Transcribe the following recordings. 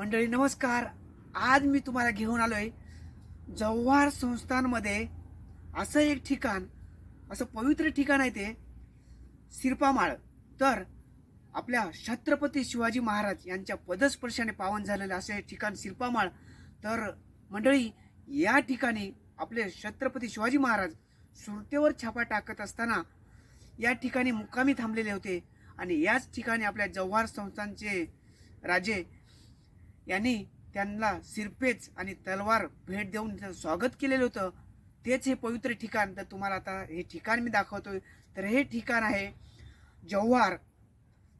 मंडळी नमस्कार. आज मी तुम्हाला घेऊन आलोय जव्हार संस्थानमध्ये असं एक ठिकाण असं पवित्र ठिकाण आहे ते सिरपामाळ तर आपल्या छत्रपती शिवाजी महाराज यांच्या पदस्पर्शाने पावन झालेलं असं हे ठिकाण सिरपामाळ तर मंडळी या ठिकाणी आपले छत्रपती शिवाजी महाराज सुरतेवर छापा टाकत असताना या ठिकाणी मुक्कामी थांबलेले होते. आणि याच ठिकाणी आपल्या जव्हार संस्थानचे राजे यांनी त्यांना सिरपेच आणि तलवार भेट देऊन त्यांचं स्वागत केलेलं होतं. तेच हे पवित्र ठिकाण. तर तुम्हाला आता हे ठिकाण मी दाखवतोय. तर हे ठिकाण आहे जव्हार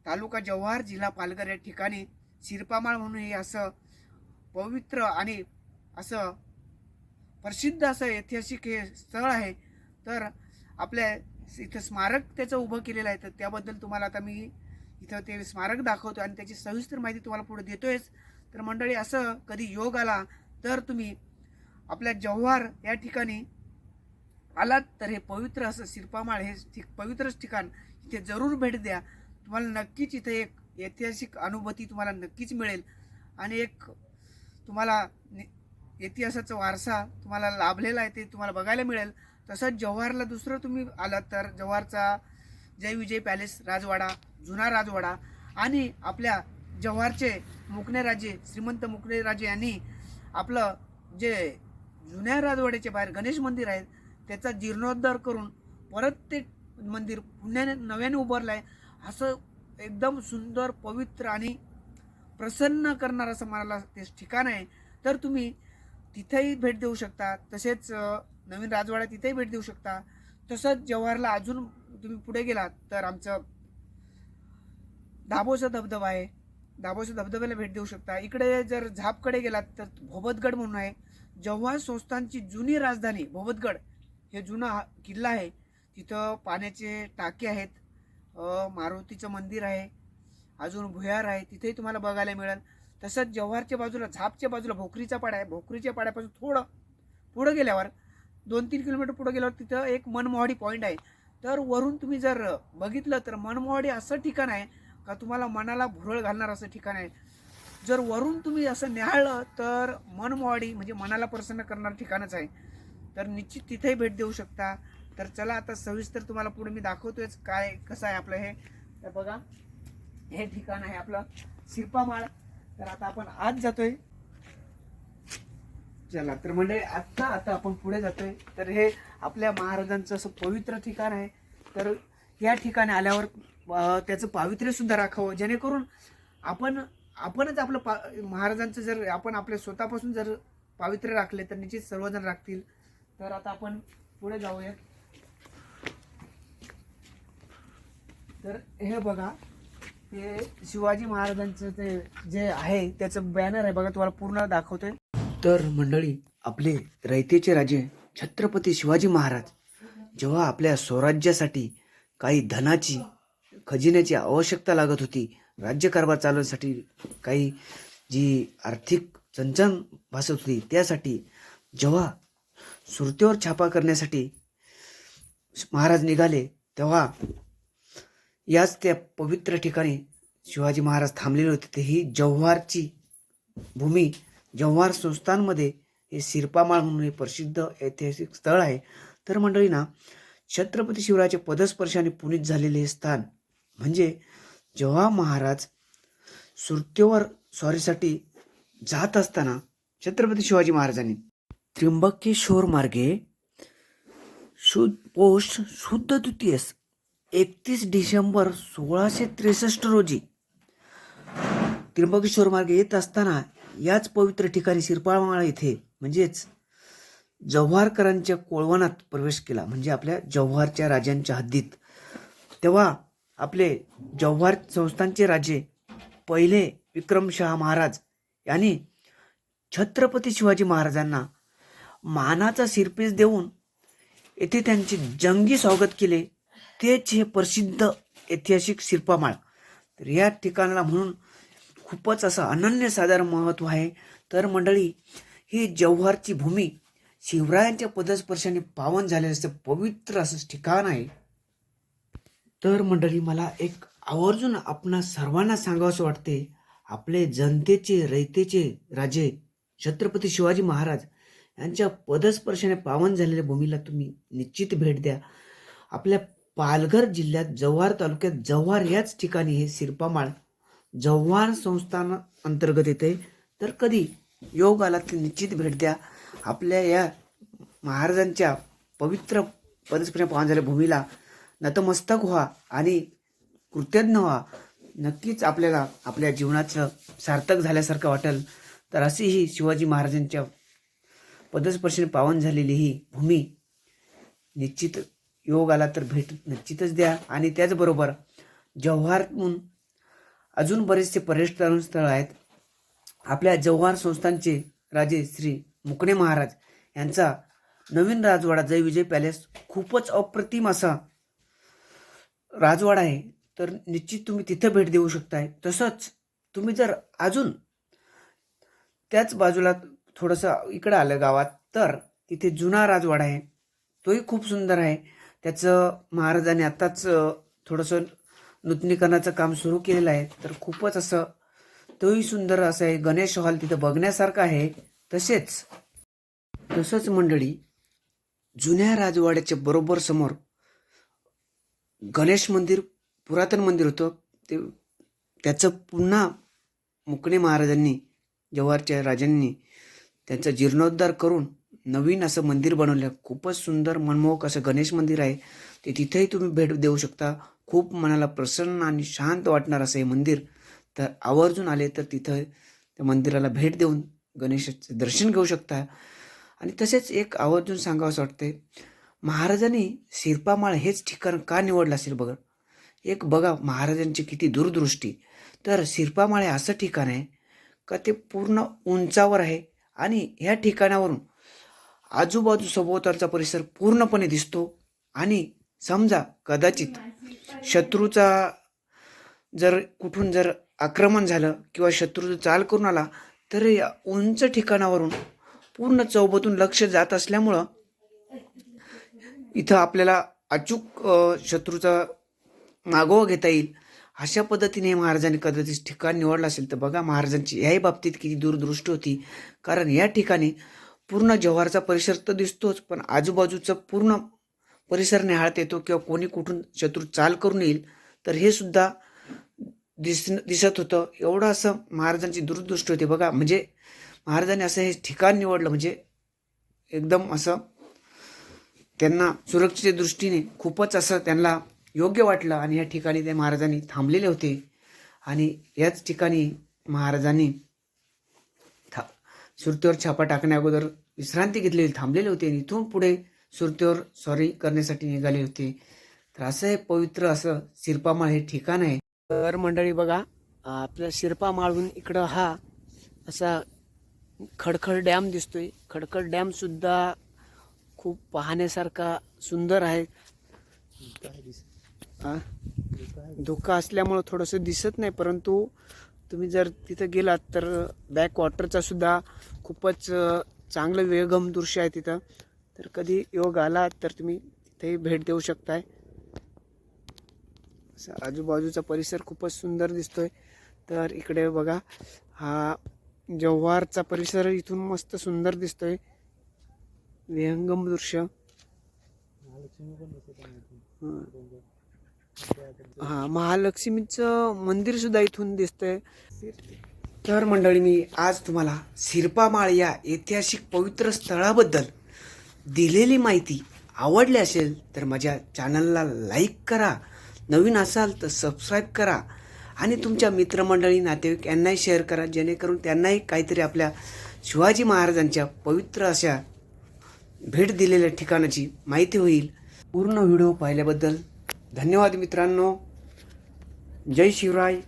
तालुका जव्हार जिल्हा पालघर. या ठिकाणी सिरपामाळ म्हणून हे असं पवित्र आणि असं प्रसिद्ध असं ऐतिहासिक हे स्थळ आहे. तर आपल्या इथं स्मारक त्याचं उभं केलेलं आहे. तर त्याबद्दल तुम्हाला आता मी इथं ते स्मारक दाखवतो आणि त्याची सविस्तर माहिती तुम्हाला पुढे देतोयच. तर मंडळी असं कधी योग आला तर तुम्ही आपल्या जव्हार या ठिकाणी आलात तर हे पवित्र असं शिल्पामाळ हे ठिक पवित्रच ठिकाण इथे जरूर भेट द्या. तुम्हाला नक्कीच इथे एक ऐतिहासिक अनुभूती तुम्हाला नक्कीच मिळेल. आणि एक तुम्हाला नि- इतिहासाचा वारसा तुम्हाला लाभलेला आहे ते तुम्हाला बघायला मिळेल. तसंच जव्हारला दुसरं तुम्ही आलात तर जव्हारचा जय विजय पॅलेस राजवाडा जुना राजवाडा आणि आपल्या जव्हारचे मुकणे राजे श्रीमंत मुकणे राजे यांनी आपलं जे जुन्या राजवाड्याच्या बाहेर गणेश मंदिर आहे त्याचा जीर्णोद्धार करून परत ते मंदिर पुण्याने नव्याने उभारलं आहे असं एकदम सुंदर पवित्र आणि प्रसन्न करणार असं मला ते ठिकाण आहे. तर तुम्ही तिथेही भेट देऊ शकता. तसेच नवीन राजवाडा तिथेही भेट देऊ शकता. तसंच जव्हारला अजून तुम्ही पुढे गेलात तर आमचं दाभोचा धबधबा आहे. दाभोच्या धबधब्याला भेट देऊ शकता. इकडे जर झापकडे गेलात तर भोबतगड म्हणून आहे. जव्हार संस्थानची जुनी राजधानी भोबतगड हे जुना हा- किल्ला आहे. तिथं पाण्याचे टाके आहेत. मारुतीचं मंदिर आहे. अजून भुयार आहे. तिथेही तुम्हाला बघायला मिळेल. तसंच जव्हारच्या बाजूला झापच्या बाजूला भोकरीचा पाडा आहे. भोकरीच्या पाड्यापासून थोडं पुढं गेल्यावर दोन तीन किलोमीटर पुढं गेल्यावर तिथं एक मनमोहाडी पॉईंट आहे. तर वरून तुम्ही जर बघितलं तर मनमोहाडी असं ठिकाण आहे का तुम्हाला मनाला भुरळ घालणार असं ठिकाण आहे? जर वरून तुम्ही असं न्याहाळलं तर मनमोहाडी म्हणजे मनाला प्रसन्न करणारं ठिकाणच आहे. तर निश्चित तिथेही भेट देऊ शकता. तर चला आता सविस्तर तुम्हाला पुढे मी दाखवतोयच काय कसं आहे आपलं हे. तर बघा हे ठिकाण आहे आपलं शिरपामाळ. तर आता आपण आज जातोय. चला तर म्हणजे आत्ता आता आपण पुढे जातोय. तर हे आपल्या महाराजांचं असं पवित्र ठिकाण आहे. तर या ठिकाणी आल्यावर त्याचं पावित्र्य सुद्धा राखावं. जेणेकरून आपण आपणच आपलं पा महाराजांचं जर आपण आपल्या स्वतःपासून जर पावित्र्य राखले तर निश्चित सर्वजण राखतील. तर आता आपण पुढे जाऊया. तर हे बघा हे शिवाजी महाराजांचं ते जे आहे त्याचं बॅनर आहे बघा तुम्हाला पूर्ण दाखवतोय. तर मंडळी आपले रयतेचे राजे छत्रपती शिवाजी महाराज जेव्हा आपल्या स्वराज्यासाठी काही धनाची खजिन्याची आवश्यकता लागत होती. राज्यकारभार चालवण्यासाठी काही जी आर्थिक चणचण भासत होती त्यासाठी जेव्हा सुरतेवर छापा करण्यासाठी महाराज निघाले तेव्हा याच त्या पवित्र ठिकाणी शिवाजी महाराज थांबलेले होते. ते ही जव्हारची भूमी जव्हार संस्थानमध्ये हे सिरपामाळ म्हणून हे प्रसिद्ध ऐतिहासिक स्थळ आहे. तर मंडळींना छत्रपती छत्रपती पदस्पर्श पदस्पर्शाने पुनीत झालेले हे स्थान म्हणजे जेव्हा महाराज सुरतेवर स्वारीसाठी जात असताना छत्रपती शिवाजी महाराजांनी त्र्यंबकेश्वर मार्गे शुद्ध पोष शुद्ध द्वितीयस एकतीस डिसेंबर सोळाशे त्रेसष्ट रोजी त्र्यंबकेश्वर मार्गे येत असताना याच पवित्र ठिकाणी शिरपाळमाळा येथे म्हणजेच जव्हारकरांच्या कोळवणात प्रवेश केला. म्हणजे आपल्या जव्हारच्या राजांच्या हद्दीत. तेव्हा आपले जव्हार संस्थानचे राजे पहिले विक्रमशहा महाराज यांनी छत्रपती शिवाजी महाराजांना मानाचा शिरपीस देऊन येथे त्यांचे जंगी स्वागत केले. तेच हे प्रसिद्ध ऐतिहासिक शिल्पामाळ तर या ठिकाणाला म्हणून खूपच असं अनन्यसाधारण महत्त्व आहे. तर मंडळी ही जव्हारची भूमी शिवरायांच्या पदस्पर्शाने पावन झालेलं असं पवित्र असं ठिकाण आहे. तर मंडळी मला एक आवर्जून आपणा सर्वांना सांगावंसं वाटते आपले जनतेचे रयतेचे राजे छत्रपती शिवाजी महाराज यांच्या पदस्पर्शाने पावन झालेल्या भूमीला तुम्ही निश्चित भेट द्या. आपल्या पालघर जिल्ह्यात जव्हार तालुक्यात जव्हार याच ठिकाणी हे सिरपामाळ जव्हार संस्थान अंतर्गत येते. तर कधी योग आला तर निश्चित भेट द्या. आपल्या या महाराजांच्या पवित्र पदस्पर्शाने पावन झालेल्या भूमीला नतमस्तक व्हा आणि कृतज्ञ व्हा. नक्कीच आपल्याला आपल्या जीवनाचं सार्थक झाल्यासारखं वाटेल. तर अशी ही शिवाजी महाराजांच्या पदस्पर्शाने पावन झालेली ही भूमी निश्चित योग आला तर भेट निश्चितच द्या. आणि त्याचबरोबर जव्हारहून अजून बरेचसे पर्यटन स्थळ आहेत. आपल्या जव्हार संस्थानचे राजे श्री मुकणे महाराज यांचा नवीन राजवाडा जय विजय पॅलेस खूपच अप्रतिम असा राजवाडा आहे तर निश्चित तुम्ही तिथं भेट देऊ शकताय. तसंच तुम्ही जर अजून त्याच बाजूला थोडंसं इकडं आलं गावात तर तिथे जुना राजवाडा आहे. तोही खूप सुंदर आहे. त्याचं महाराजाने आत्ताच थोडंसं नूतनीकरणाचं काम सुरू केलेलं आहे. तर खूपच असं तोही सुंदर असं आहे. गणेश हॉल तिथं बघण्यासारखं आहे. तसेच तसंच मंडळी जुन्या राजवाड्याच्या बरोबर समोर गणेश मंदिर पुरातन मंदिर होतं. ते त्याचं पुन्हा मुकणे महाराजांनी जव्हारच्या राजांनी त्यांचा जीर्णोद्धार करून नवीन असं मंदिर बनवलं. खूपच सुंदर मनमोहक असं गणेश मंदिर आहे. ते तिथेही तुम्ही भेट देऊ शकता. खूप मनाला प्रसन्न आणि शांत वाटणार असं हे मंदिर. तर आवर्जून आले तर तिथं त्या मंदिराला भेट देऊन गणेशाचं दर्शन घेऊ शकता. आणि तसेच एक आवर्जून सांगावंसं वाटते महाराजांनी शिरपामाळ हेच ठिकाण का निवडलं असेल बघा? एक बघा महाराजांची किती दूरदृष्टी. तर शिरपामाळ हे असं ठिकाण आहे का ते पूर्ण उंचावर आहे आणि ह्या ठिकाणावरून आजूबाजू सभोवतालचा परिसर पूर्णपणे दिसतो आणि समजा कदाचित शत्रूचा जर कुठून जर आक्रमण झालं किंवा शत्रू चाल करून आला तर या उंच ठिकाणावरून पूर्ण चौबतून लक्ष जात असल्यामुळं इथं आपल्याला अचूक शत्रूचा मागोवा घेता येईल अशा पद्धतीने महाराजांनी कदाचित ठिकाण निवडलं असेल तर बघा महाराजांची याही बाबतीत किती दूरदृष्टी होती. कारण या ठिकाणी पूर्ण जव्हारचा परिसर तर दिसतोच पण आजूबाजूचा पूर्ण परिसर निहाळत येतो किंवा कोणी कुठून शत्रू चाल करून येईल तर हे सुद्धा दिस दिसत होतं. एवढं असं महाराजांची दूरदृष्टी होती. बघा म्हणजे महाराजांनी असं हे ठिकाण निवडलं म्हणजे एकदम असं त्यांना सुरक्षेच्या दृष्टीने खूपच असं त्यांना योग्य वाटलं. आणि या ठिकाणी ते महाराजांनी थांबलेले होते. आणि याच ठिकाणी महाराजांनी था सुरतीवर छापा टाकण्या अगोदर विश्रांती घेतलेली थांबलेले होते. आणि इथून पुढे सुरतीवर सॉरी करण्यासाठी निघाले होते. तर असं हे पवित्र असं शिरपामाळ हे ठिकाण आहे. तर मंडळी बघा आपल्या शिरपामाळहून इकडं हा असा खडखड डॅम दिसतोय. खडखड डॅमसुद्धा खूप पाहण्यासारखा सुंदर आहे. धोका असल्यामुळं थोडंसं दिसत नाही परंतु तुम्ही जर तिथं गेलात तर बॅक वॉटरचा सुद्धा खूपच चांगलं वेगम दृश्य आहे तिथं. तर कधी योग आला तर तुम्ही तिथेही भेट देऊ शकताय. असं आजूबाजूचा परिसर खूपच सुंदर दिसतोय. तर इकडे बघा हा जव्हारचा परिसर इथून मस्त सुंदर दिसतोय. विहंगम दृश्य हां महालक्ष्मीचं मंदिर सुद्धा इथून दिसतंय तर मंडळी मी आज तुम्हाला सिरपामाळ या ऐतिहासिक पवित्र स्थळाबद्दल दिलेली माहिती आवडली असेल तर माझ्या चॅनलला लाईक करा नवीन असाल तर सबस्क्राईब करा आणि तुमच्या मित्रमंडळी नातेवाईक यांनाही शेअर करा जेणेकरून त्यांनाही काहीतरी आपल्या शिवाजी महाराजांच्या पवित्र अशा भेट दिलेल्या ठिकाणाची माहिती होईल. पूर्ण व्हिडिओ पाहिल्याबद्दल धन्यवाद मित्रांनो. जय शिवराय.